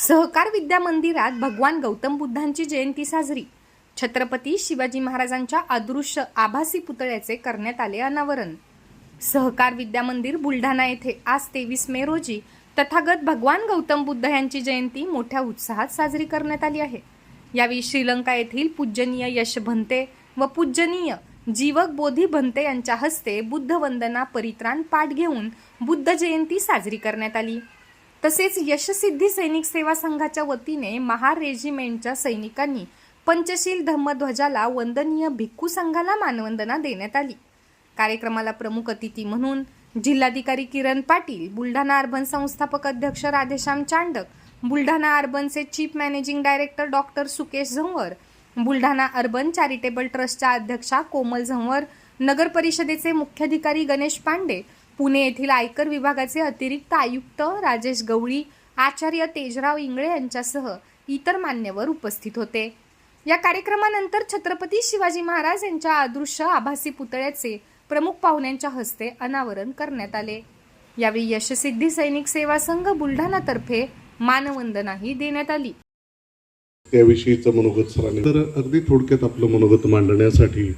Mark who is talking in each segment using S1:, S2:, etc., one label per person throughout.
S1: सहकार विद्या मंदिरात भगवान गौतम बुद्धांची जयंती साजरी. छत्रपती शिवाजी महाराजांच्या अदृश्य आभासी पुतळ्याचे करण्यात आले अनावरण. सहकार विद्या मंदिर बुलढाणा येथे आज तेवीस मे रोजी तथागत भगवान गौतम बुद्ध यांची जयंती मोठ्या उत्साहात साजरी करण्यात आली आहे. यावेळी श्रीलंका येथील पूजनीय यश भंते व पूजनीय जीवक बोधी भंते यांच्या हस्ते बुद्ध वंदना परित्राण पाठ घेऊन बुद्ध जयंती साजरी करण्यात आली. तसेच यशसिद्धी सैनिक सेवा संघाच्या वतीने महार रेजिमेंटच्या सैनिकांनी पंचशील धम्मध्वजाला वंदनीय भिक्खू संघाला मानवंदना देण्यात आली. कार्यक्रमाला प्रमुख अतिथी म्हणून जिल्हाधिकारी किरण पाटील बुलढाणा अर्बन संस्थापक अध्यक्ष Radheshyam Chandak Buldhana अर्बनचे chief managing director doctor Sukesh Zanwar Buldhana urban charitable ट्रस्टच्या अध्यक्षा कोमल झंवर नगर परिषदेचे मुख्याधिकारी गणेश पांडे पुणे येथील आयकर विभागाचे अतिरिक्त आयुक्त राजेश गवळी आचार्य तेजराव इंगळे यांच्यासह इतर मान्यवर उपस्थित होते. या कार्यक्रमानंतर छत्रपती शिवाजी महाराज यांच्या अदृश्य आभासी पुतळ्याचे प्रमुख पाहुण्यांच्या हस्ते अनावरण करण्यात आले. यावेळी यशसिद्धी सैनिक सेवा संघ बुलढाणातर्फे मानवंदनाही देण्यात आली.
S2: त्याविषयीचं मनोगत सरांनी तर अगदी थोडक्यात आपलं मनोगत मांडण्यासाठी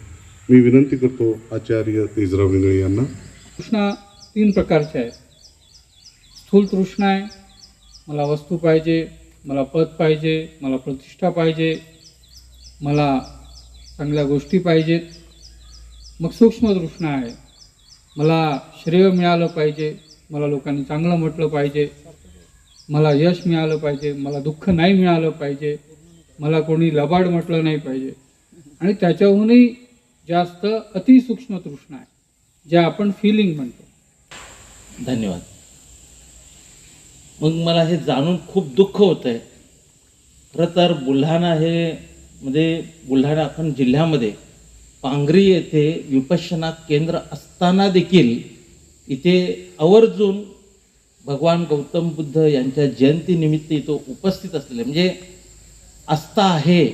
S2: मी विनंती करतो आचार्य तेजराव इंगळे यांना.
S3: तृष्णा तीन प्रकारचे आहेत. स्थूल तृष्णा आहे मला वस्तू पाहिजे मला पद पाहिजे मला प्रतिष्ठा पाहिजे मला चांगल्या गोष्टी पाहिजेत मग सूक्ष्म तृष्णा आहे. मला श्रेय मिळालं पाहिजे मला लोकांनी चांगलं म्हटलं पाहिजे मला यश मिळालं पाहिजे मला दुःख नाही मिळालं पाहिजे मला कोणी लबाड म्हटलं नाही पाहिजे. आणि त्याच्याहूनही जास्त अतिसूक्ष्म तृष्णा आहे ज्या आपण फिलिंग म्हणतो.
S4: धन्यवाद. मग मला हे जाणून खूप दुःख होतं आहे खरं तर बुलढाणा हे म्हणजे बुलढाणा आपण जिल्ह्यामध्ये पांगरी येथे विपश्यना केंद्र असताना देखील इथे आवर्जून भगवान गौतम बुद्ध यांच्या जयंतीनिमित्त इथं उपस्थित असलेले म्हणजे आस्था आहे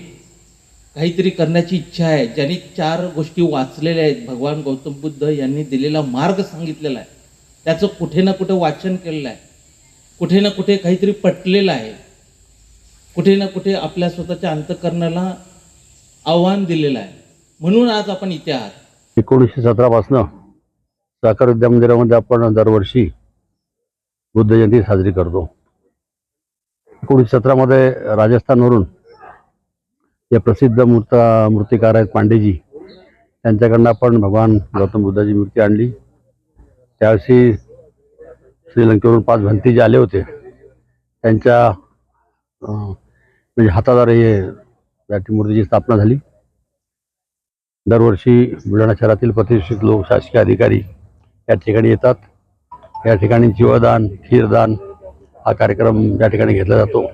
S4: काहीतरी करण्याची इच्छा आहे ज्यांनी चार गोष्टी वाचलेल्या आहेत भगवान गौतम बुद्ध यांनी दिलेला मार्ग सांगितलेला आहे. त्याचं कुठे ना कुठे वाचन केलेलं आहे. कुठे ना कुठे काहीतरी पटलेलं आहे. कुठे ना कुठे आपल्या स्वतःच्या अंतकरणाला आव्हान दिलेलं आहे. म्हणून आज आपण इथे आहात.
S5: एकोणीसशे सतरापासनं साखर विद्या मंदिरामध्ये आपण दरवर्षी बुद्ध जयंती साजरी करतो. एकोणीसशे सतरामध्ये राजस्थानवरून जे प्रसिद्ध मूर्त मूर्तिकार आहेत पांडेजी त्यांच्याकडनं आपण भगवान गौतम बुद्धाची मूर्ती आणली. त्यावेळी श्रीलंकेवरून पाच भंती जे आले होते त्यांच्या म्हणजे हाताद्वारे हे मूर्तीची स्थापना झाली. दरवर्षी बुलढाणा शहरातील प्रतिष्ठित लोक शासकीय अधिकारी या ठिकाणी येतात. या ठिकाणी जीवदान खीरदान हा कार्यक्रम या ठिकाणी घेतला जातो.